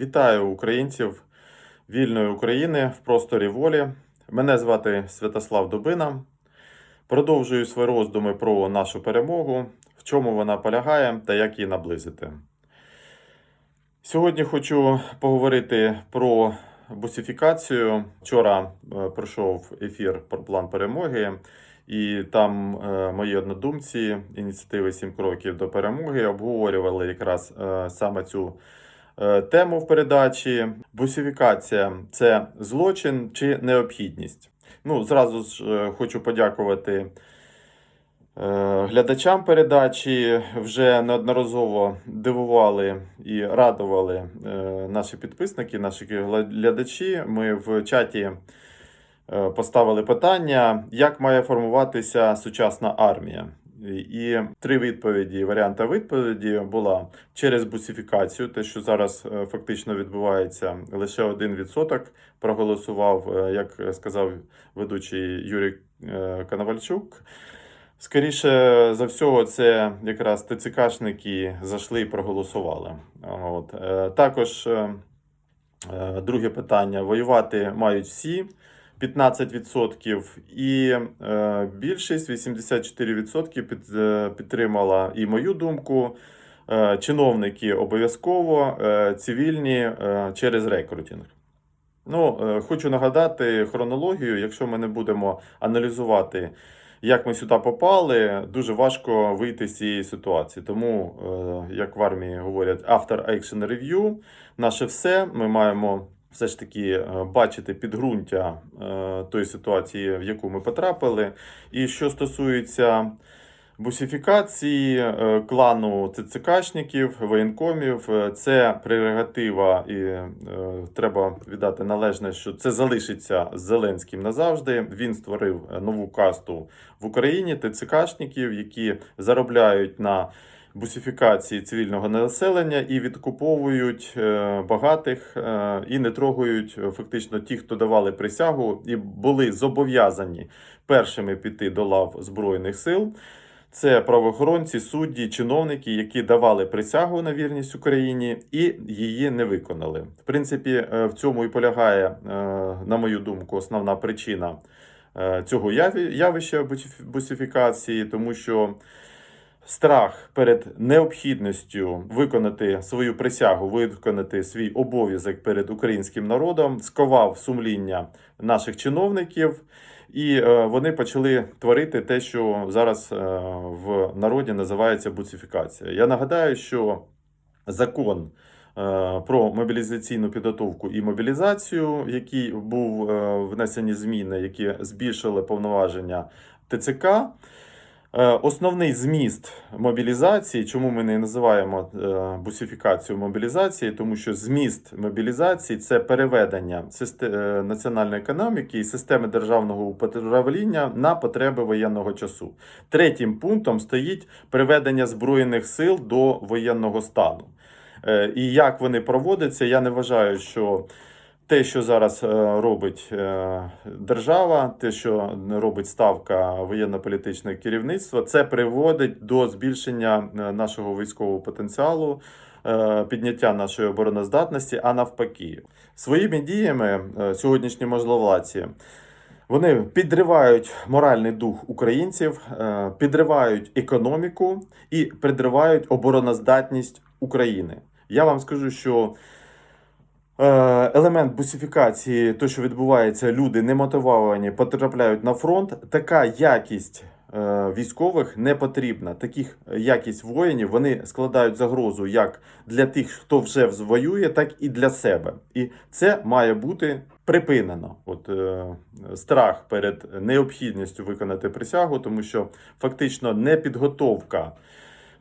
Вітаю українців вільної України в просторі волі. Мене звати Святослав Дубина. Продовжую свої роздуми про нашу перемогу, в чому вона полягає та як її наблизити. Сьогодні хочу поговорити про бусифікацію. Вчора е, пройшов ефір про план перемоги, і там е, мої однодумці ініціативи «7 кроків до перемоги обговорювали якраз е, саме цю тему в передачі. Бусифікація це злочин чи необхідність. Ну, зразу ж е, хочу подякувати е, глядачам передачі. Вже неодноразово дивували і радували е, наші підписники, наші глядачі. Ми в чаті е, поставили питання, як має формуватися сучасна армія. І три відповіді, варіанти відповіді була через бусифікацію, те, що зараз е, фактично відбувається, лише 1% проголосував, е, як сказав ведучий Юрій е, Коновальчук. Скоріше за всього, це якраз ТЦКшники зайшли і проголосували. От. Також друге питання: воювати мають всі. 15% і е, більшість 84% під, е, підтримала і мою думку. Е, чиновники обов'язково, е, цивільні е, через рекрутинг. Ну, е, хочу нагадати хронологію. Якщо ми не будемо аналізувати, як ми сюди попали, дуже важко вийти з цієї ситуації. Тому, е, як в армії говорять, after action review, наше все. Ми маємо все ж таки е, бачити підґрунтя е, тої ситуації, в яку ми потрапили. І що стосується бусифікації е, клану ЦЦКшників, воєнкомів, це прерогатива, і треба віддати належне, що це залишиться з Зеленським назавжди. Він створив нову касту в Україні ТЦКшників, які заробляють на бусифікації цивільного населення і відкуповують е, багатих е, і не трогають е, фактично ті, хто давали присягу і були зобов'язані першими піти до лав Збройних сил. Це правоохоронці, судді, чиновники, які давали присягу на вірність Україні і її не виконали. В принципі, в цьому і полягає, на мою думку, основна причина цього явища бусиф- бусифікації, тому що страх перед необхідністю виконати свою присягу, виконати свій обов'язок перед українським народом, сковав сумління наших чиновників, і е, вони почали творити те, що зараз е, в народі називається буцифікація. Я нагадаю, що закон. е, Про мобілізаційну підготовку і мобілізацію, який був внесені зміни, які збільшили повноваження ТЦК. Е, Основний зміст мобілізації, чому ми не називаємо е, бусифікацію мобілізації, тому що зміст мобілізації це переведення е, національної економіки і системи державного управління на потреби воєнного часу. Третім пунктом стоїть приведення збройних сил до воєнного стану. І як вони проводяться, я не вважаю, що те, що зараз е, робить е, держава, те, що робить ставка воєнно-політичне керівництво, це приводить до збільшення е, нашого військового потенціалу, підняття нашої обороноздатності, а навпаки, своїми діями сьогоднішні можновладці. Вони підривають моральний дух українців, підривають економіку і підривають обороноздатність України. Я вам скажу, що Елемент бусифікації, то, що відбувається, люди немотивовані, потрапляють на фронт. Така якість е, військових не потрібна. Таких якість воїнів вони складають загрозу як для тих, хто вже воює, так і для себе. І це має бути припинено. От е, страх перед необхідністю виконати присягу, тому що фактично непідготовка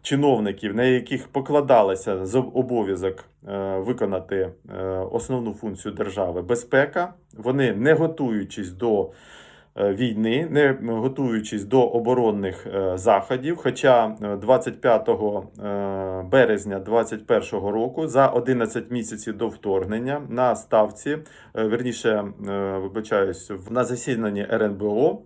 чиновників, на яких покладалося з обов'язок е, виконати е, основну функцію держави безпека. Вони не готуючись до е, війни, не готуючись до оборонних заходів. Хоча е, 25 е, березня 2021 року, за 11 місяців до вторгнення, на ставці, верніше, вибачаюсь, на засіданні РНБО.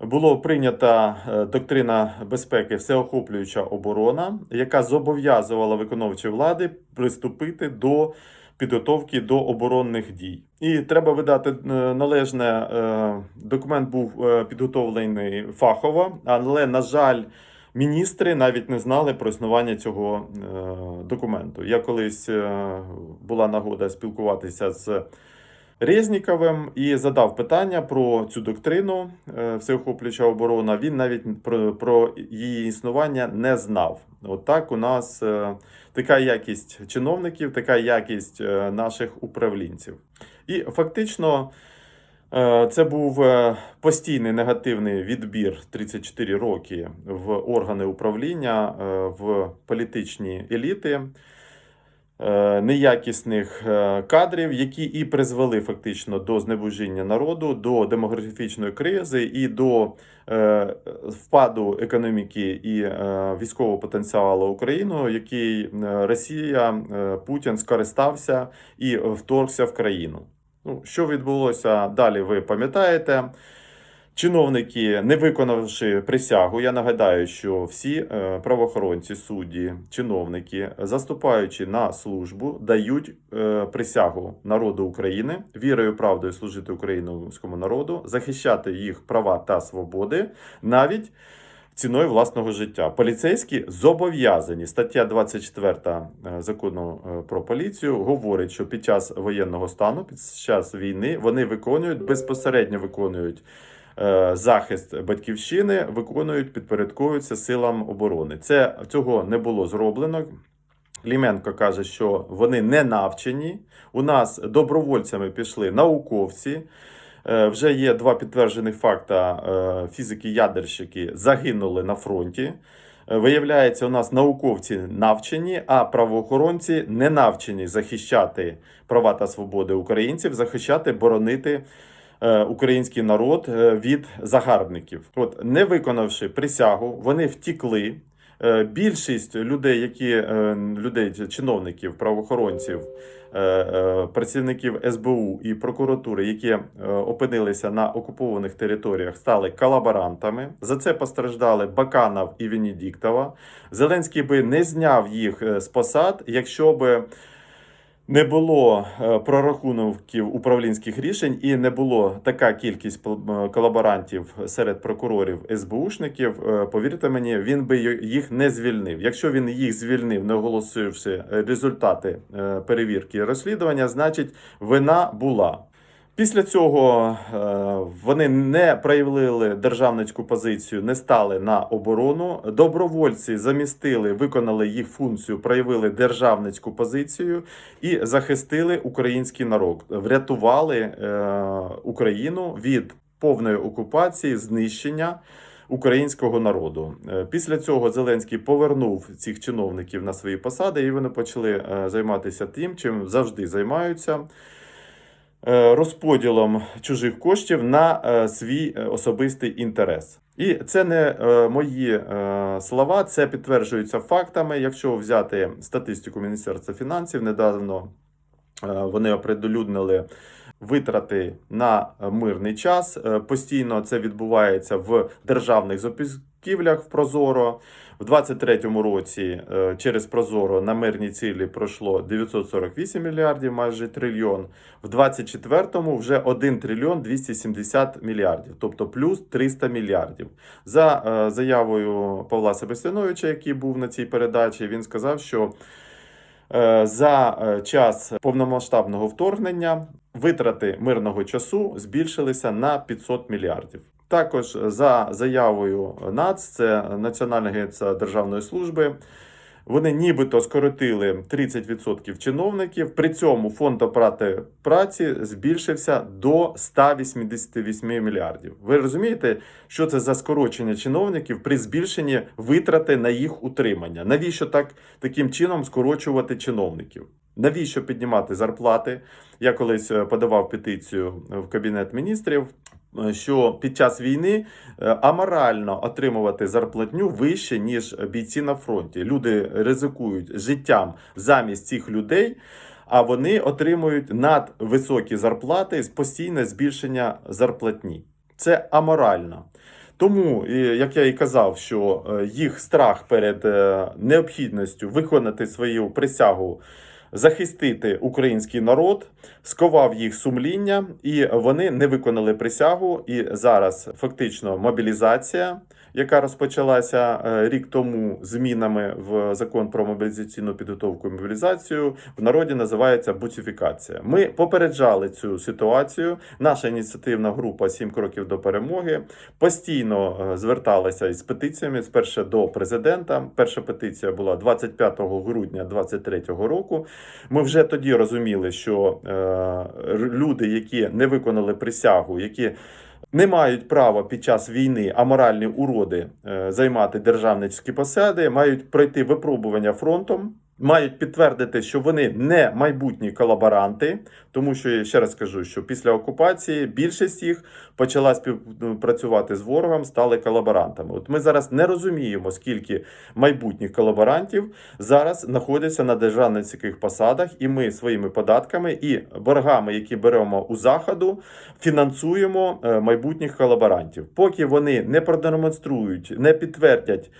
Було прийнята е, доктрина безпеки всеохоплююча оборона, яка зобов'язувала виконавчі влади приступити до підготовки до оборонних дій. І треба видати е, належне. е, Документ був підготовлений фахово, але на жаль. Міністри навіть не знали про існування цього документу. Я колись була нагода спілкуватися з Резніковим і задав питання про цю доктрину е, всеохоплююча оборона. Він навіть про, про її існування не знав. От так у нас е, така якість чиновників, така якість е, наших управлінців. І фактично. Це був постійний негативний відбір 34 роки в органи управління, в політичні еліти, неякісних е, кадрів, які і призвели фактично до знебожіння народу, до демографічної кризи і до е, впаду економіки і е, військового потенціалу України, який е, Росія е, Путін скористався і вторгся в країну. Ну, що відбулося далі, ви пам'ятаєте. Чиновники, не виконавши присягу, я нагадаю, що всі е, правоохоронці, судді, чиновники, заступаючи на службу, дають е, присягу народу України, вірою, правдою служити українському народу, захищати їх права та свободи, навіть ціною власного життя. Поліцейські зобов'язані. Стаття 24 е, закону про поліцію говорить, що під час воєнного стану, під час війни, вони виконують безпосередньо виконують. Е, Захист батьківщини виконують, підпорядковуються силам оборони. Це цього не було зроблено. Кліменко каже, що вони не навчені. У нас добровольцями пішли науковці. Е, Вже є два підтверджених факта. е, Фізики-ядерщики загинули на фронті. Виявляється, у нас науковці навчені, а правоохоронці не навчені захищати права та свободи українців, захищати, боронити український народ е, від загарбників. От, не виконавши присягу, вони втікли. Е, Більшість людей, які е, людей, чиновників, правоохоронців, е, е, працівників СБУ і прокуратури, які е, опинилися на окупованих територіях, стали колаборантами. За це постраждали Баканов і Венедіктова. Зеленський би не зняв їх е, з посад, якщо би не було е, прорахунків управлінських рішень і не було така кількість е, колаборантів серед прокурорів СБУшників. е, Повірте мені, він би їх не звільнив. Якщо він їх звільнив, не оголосивши результати перевірки і розслідування, значить вина була. Після цього е, вони не проявили державницьку позицію, не стали на оборону. Добровольці замістили, виконали їх функцію, проявили державницьку позицію і захистили український народ, врятували е, Україну від повної окупації, знищення. Українського народу Е, після цього Зеленський повернув цих чиновників на свої посади, і вони почали займатися тим, чим завжди займаються розподілом чужих коштів на е, свій е, особистий інтерес. І це не е, мої е, слова, це підтверджується фактами. Якщо взяти статистику Міністерства фінансів, недавно е, вони оприлюднили витрати на мирний час. Е, Постійно це відбувається в державних закупівлях в Прозоро. В 23-му році е, через Прозоро на мирні цілі пройшло 948 мільярдів, майже трильйон. В 24-му вже 1 трильйон 270 мільярдів, тобто плюс 300 мільярдів. За е, заявою Павла Себастьяновича, який був на цій передачі, він сказав, що е, за час повномасштабного вторгнення витрати мирного часу збільшилися на 500 мільярдів. Також за заявою НАЦ, це Національне агентство Державної служби. Вони нібито скоротили 30% чиновників. При цьому фонд оплати праці збільшився до 188 мільярдів. Ви розумієте, що це за скорочення чиновників при збільшенні витрати на їх утримання? Навіщо так таким чином скорочувати чиновників? Навіщо піднімати зарплати? Я колись е, подавав петицію в кабінет міністрів. Е, Що під час війни е, аморально отримувати зарплатню вище ніж бійці на фронті. Люди ризикують життям замість цих людей, а вони отримують надвисокі зарплати з постійне збільшення зарплатні. Це аморально. Тому, як я і казав, що е, їх страх перед необхідністю виконати свою присягу. Захистити український народ сковав їх сумління, і вони не виконали присягу. І зараз фактично мобілізація, яка розпочалася е, рік тому змінами в закон про мобілізаційну підготовку і мобілізацію, в народі називається буцифікація. Ми попереджали цю ситуацію. Наша ініціативна група «7 кроків до перемоги постійно е, зверталася із петиціями спершу до президента. Перша петиція була 25 грудня 2023 року. Ми вже тоді розуміли, що е, люди, які не виконали присягу, які не мають права під час війни аморальні уроди е, займати державницькі посади, мають пройти випробування фронтом. Мають підтвердити, що вони не майбутні колаборанти, тому що я ще раз кажу, що після окупації більшість їх почала співпрацювати з ворогом, стали колаборантами. От ми зараз не розуміємо, скільки майбутніх колаборантів зараз знаходяться на державницьких посадах, і ми своїми податками і боргами, які беремо у заходу, фінансуємо е, майбутніх колаборантів. Поки вони не продемонструють, не підтвердять.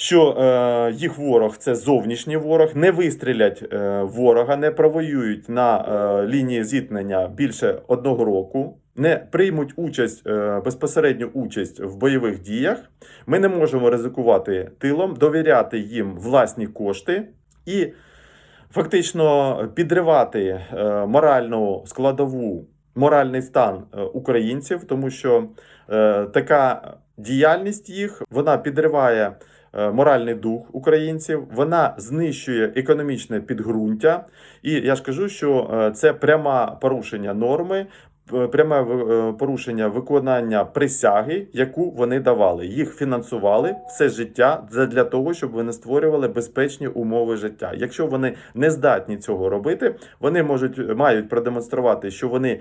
Що е, їх ворог це зовнішній ворог, не вистрілять е, ворога, не провоюють на е, лінії зіткнення більше одного року, не приймуть участь е, безпосередню участь в бойових діях. Ми не можемо ризикувати тилом, довіряти їм власні кошти і фактично підривати е, моральну складову, моральний стан е, українців, тому що е, така діяльність їх вона підриває. Е, Моральний дух українців, вона знищує економічне підґрунтя, і я ж кажу, що е, це пряме порушення норми, пряме е, порушення виконання присяги, яку вони давали. Їх фінансували все життя для того, щоб вони створювали безпечні умови життя. Якщо вони не здатні цього робити, вони можуть мають продемонструвати, що вони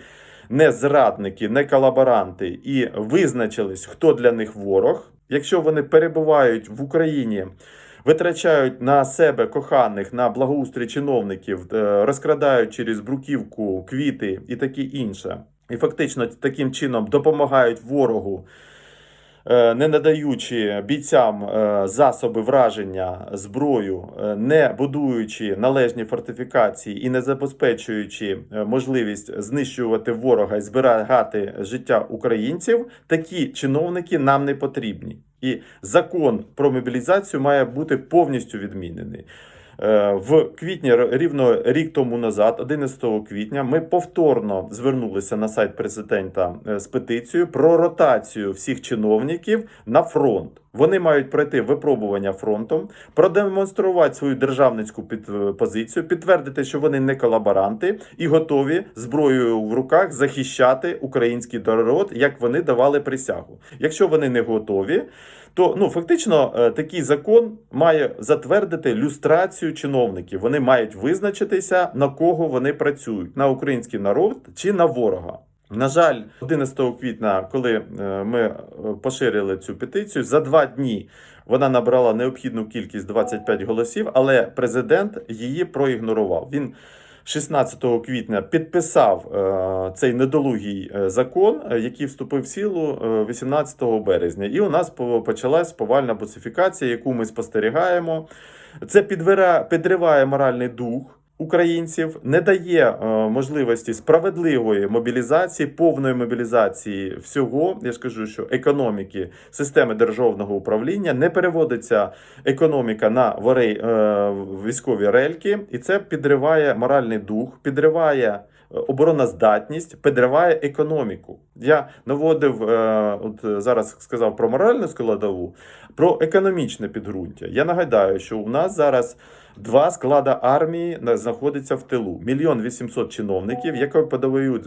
не зрадники, не колаборанти і визначились, хто для них ворог. Якщо вони перебувають в Україні, витрачають на себе коханих, на благоустрій чиновників, е, розкрадають через бруківку квіти і таке інше, і фактично таким чином допомагають ворогу. Е, Не надаючи бійцям е, засоби враження, зброю, е, не будуючи належні фортифікації і не забезпечуючи можливість знищувати ворога і зберігати життя українців, такі чиновники нам не потрібні. І закон про мобілізацію має бути повністю відмінений. Е, В квітні, рівно рік тому назад, 11 квітня, ми повторно звернулися на сайт президента е, з петицією про ротацію всіх чиновників на фронт. Вони мають пройти випробування фронтом, продемонструвати свою державницьку е, позицію, підтвердити, що вони не колаборанти і готові зброєю в руках захищати український народ, як вони давали присягу. Якщо вони не готові, то ну фактично е, такий закон має затвердити люстрацію чиновників. Вони мають визначитися на кого вони працюють: на український народ чи на ворога. На жаль, 11 квітня, коли е, ми е, поширили цю петицію, за два дні вона набрала необхідну кількість 25 голосів, але президент її проігнорував. Він 16 квітня підписав е, цей недолугий е, закон, е, який вступив в силу е, 18 березня. І у нас по- почалась повальна буцифікація, яку ми спостерігаємо. Це підриває моральний дух. Українців не дає е, можливості справедливої мобілізації, повної мобілізації всього. Я ж кажу, що економіки системи державного управління не переводиться економіка на ворей, е, військові рельки, і це підриває моральний дух, підриває е, обороноздатність, підриває економіку. Я наводив от зараз сказав про моральну складову, про економічне підґрунтя. Я нагадаю, що у нас зараз. Два склада армії на- знаходиться в тилу. Мільйон вісімсот чиновників, які подають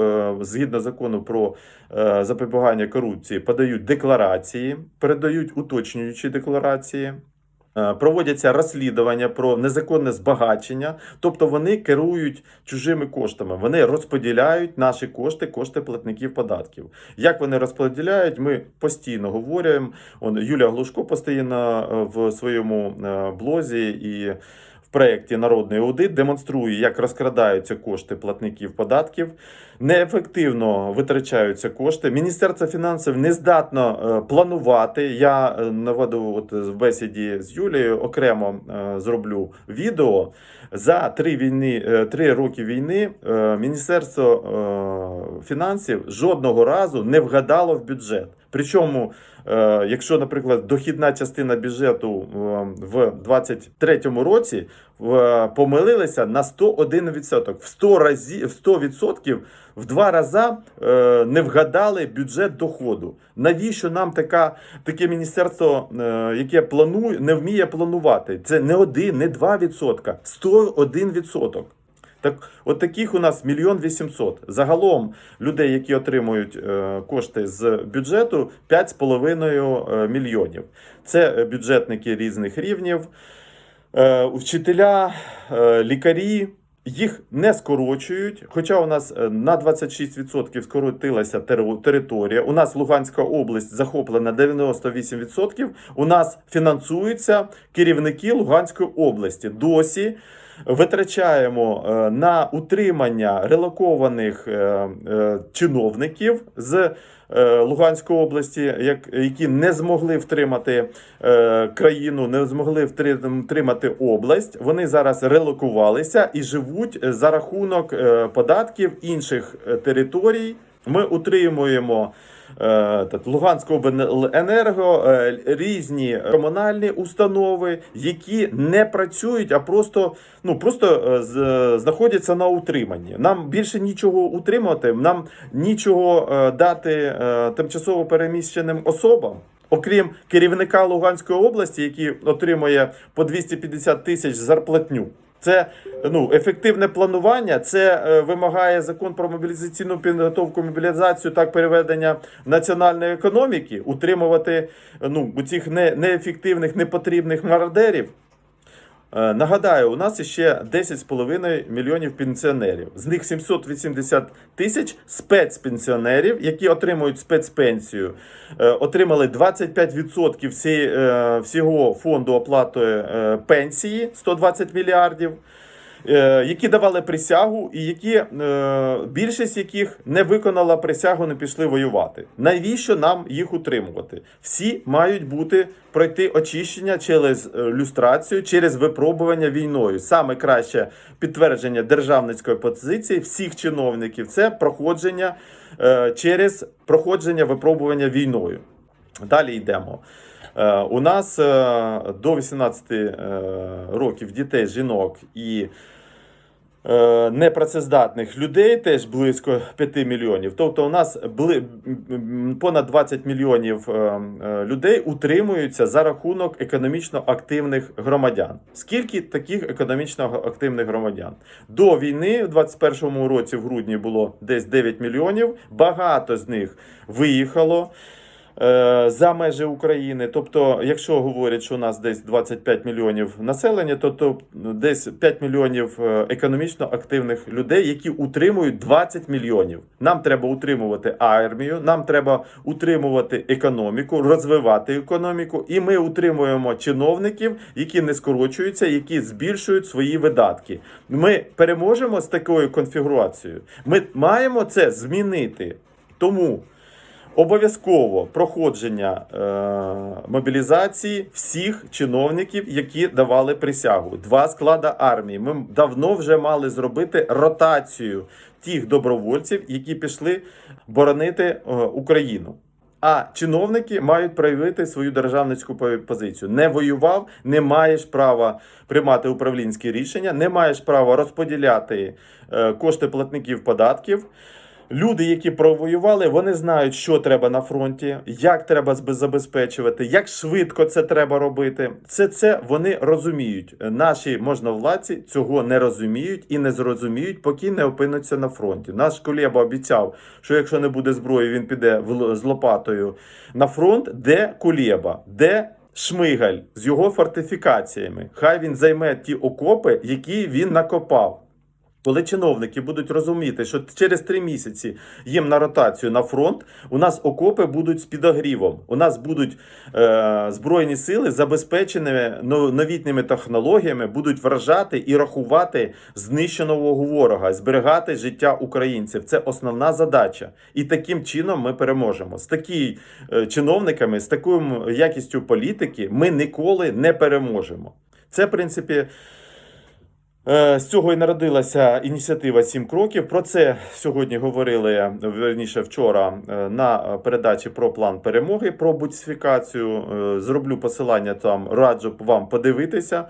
е, згідно закону про е, запобігання корупції, подають декларації, передають уточнюючі декларації. Е, Проводяться розслідування про незаконне збагачення, тобто вони керують чужими коштами. Вони розподіляють наші кошти, кошти платників податків. Як вони розподіляють, ми постійно говоримо. Он Юлія Глушко постійно е, в своєму е, блозі і проєкті Народний аудит демонструє, як розкрадаються кошти платників податків, неефективно витрачаються кошти. Міністерство фінансів не здатно е, планувати. Я е, наведу от в бесіді з Юлією окремо е, зроблю відео. За три війни, три роки війни Міністерство фінансів жодного разу не вгадало в бюджет. Причому, якщо, наприклад, дохідна частина бюджету е, в 2023 році е, помилилися на 101%, в 100 разів, в 100% в два рази е, не вгадали бюджет доходу. Навіщо нам така, таке міністерство, е, яке планує, не вміє планувати? Це не один, не 2%, 101%. Так, от таких у нас мільйон вісімсот. Загалом людей, які отримують е, кошти з бюджету, 5,5 е, мільйонів. Це бюджетники різних рівнів, е, вчителя, лікарі. Їх не скорочують, хоча у нас на 26% скоротилася тери- територія. У нас Луганська область захоплена 98%. У нас фінансуються керівники Луганської області. Досі витрачаємо е, на утримання релокованих е, е, чиновників з Луганської області, які не змогли втримати країну, не змогли втри- втримати область. Вони зараз релокувалися і живуть за рахунок податків інших територій. Ми утримуємо е, так, Луганську обленерго, е, різні комунальні установи, які не працюють, а просто, ну, просто е, знаходяться на утриманні. Нам більше нічого утримувати, нам нічого дати тимчасово переміщеним особам. Окрім керівника Луганської області, який отримує по 250 тисяч зарплатню. Це ну ефективне планування. Це е, вимагає закон про мобілізаційну підготовку, мобілізацію, так переведення національної економіки, утримувати ну у цих не, неефективних, непотрібних мародерів. Е, Нагадаю, у нас ще 10,5 мільйонів пенсіонерів. З них 780 тисяч спецпенсіонерів, які отримують спецпенсію, Е, отримали 25% всі, е, всього фонду оплати пенсії 120 мільярдів. Е, Які давали присягу, і які е, більшість яких не виконала присягу, не пішли воювати. Навіщо нам їх утримувати? Всі мають бути пройти очищення через е, люстрацію, через випробування війною. Саме краще підтвердження державницької позиції всіх чиновників це проходження через проходження випробування війною. Далі йдемо. Е, У нас е, до 18 е, років дітей, жінок і непрацездатних людей теж близько 5 мільйонів. Тобто, у нас понад 20 мільйонів людей утримуються за рахунок економічно активних громадян. Скільки таких економічно активних громадян? До війни, в 21-му році, в грудні, було десь 9 мільйонів. Багато з них виїхало за межі України. Тобто, якщо говорять, що у нас десь 25 мільйонів населення, то, то десь 5 мільйонів е, економічно активних людей, які утримують 20 мільйонів. Нам треба утримувати армію, нам треба утримувати економіку, розвивати економіку, і ми утримуємо чиновників, які не скорочуються, які збільшують свої видатки. Ми переможемо з такою конфігурацією. Ми маємо це змінити. Тому. Обов'язково проходження е, мобілізації всіх чиновників, які давали присягу. Два склада армії. Ми давно вже мали зробити ротацію тих добровольців, які пішли боронити е, Україну. А чиновники мають проявити свою державницьку позицію. Не воював, не маєш права приймати управлінські рішення, не маєш права розподіляти е, кошти платників податків. Люди, які провоювали, вони знають, що треба на фронті, як треба забезпечувати, як швидко це треба робити. Це це вони розуміють. Наші можновладці цього не розуміють і не зрозуміють, поки не опинуться на фронті. Наш Кулеба обіцяв, що якщо не буде зброї, він піде в з лопатою на фронт. Де Кулеба? Де Шмигаль з його фортифікаціями? Хай він займе ті окопи, які він накопав. Коли чиновники будуть розуміти, що через три місяці їм на ротацію на фронт, у нас окопи будуть з підогрівом. У нас будуть е, збройні сили забезпечені но- новітніми технологіями, будуть вражати і рахувати знищеного ворога, зберігати життя українців. Це основна задача. І таким чином ми переможемо. З такими е, чиновниками, з такою якістю політики, ми ніколи не переможемо. Це, в принципі. Е, З цього і народилася ініціатива «Сім кроків. Про це сьогодні говорили верніше вчора е, на передачі про план перемоги про буцифікацію. Е, Зроблю посилання там, раджу вам подивитися.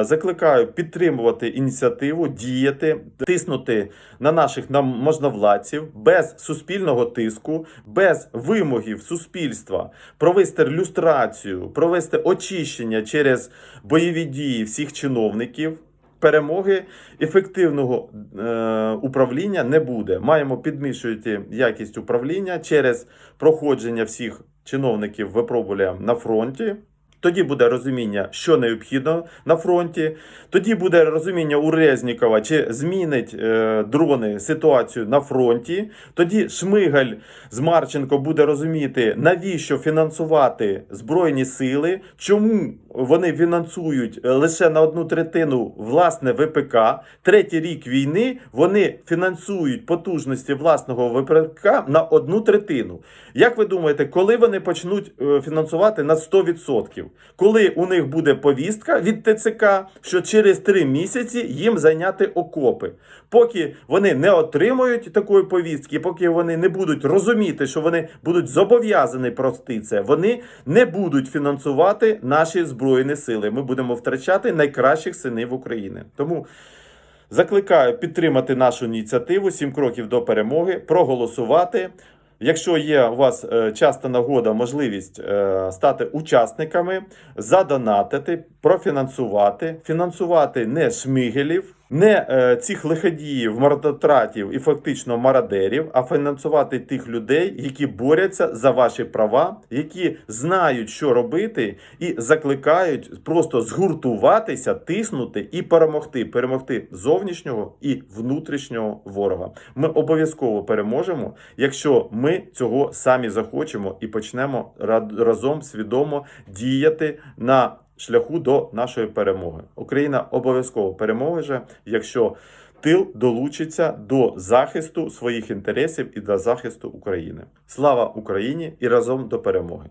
Закликаю підтримувати ініціативу, діяти, тиснути на наших нам можновладців без суспільного тиску, без вимогів суспільства, провести люстрацію, провести очищення через бойові дії всіх чиновників перемоги ефективного е, управління не буде. Маємо підмішувати якість управління через проходження всіх чиновників випробування на фронті. Тоді буде розуміння, що необхідно на фронті. Тоді буде розуміння у Резнікова, чи змінить е, дрони ситуацію на фронті. Тоді Шмигаль з Марченко буде розуміти, навіщо фінансувати збройні сили, чому вони фінансують е, лише на одну третину власне ВПК. Третій рік війни вони фінансують потужності власного ВПК на одну третину. Як ви думаєте, коли вони почнуть е, фінансувати на 100%? Коли у них буде повістка від ТЦК, що через три місяці їм зайняти окопи? Поки вони не отримують такої повістки, поки вони не будуть розуміти, що вони будуть зобов'язані прости це, вони не будуть фінансувати наші збройні сили. Ми будемо втрачати найкращих синів України. Тому закликаю підтримати нашу ініціативу «Сім кроків до перемоги, проголосувати. Якщо є у вас е, часто нагода, можливість е, стати учасниками, задонатити, профінансувати, фінансувати не шмигелів, не е, цих лиходіїв, мордотратів і фактично мародерів, а фінансувати тих людей, які борються за ваші права, які знають, що робити, і закликають просто згуртуватися, тиснути і перемогти, перемогти зовнішнього і внутрішнього ворога. Ми обов'язково переможемо, якщо ми цього самі захочемо і почнемо ра- разом свідомо діяти на шляху до нашої перемоги. Україна обов'язково переможе, якщо тил долучиться до захисту своїх інтересів і до захисту України. Слава Україні і разом до перемоги!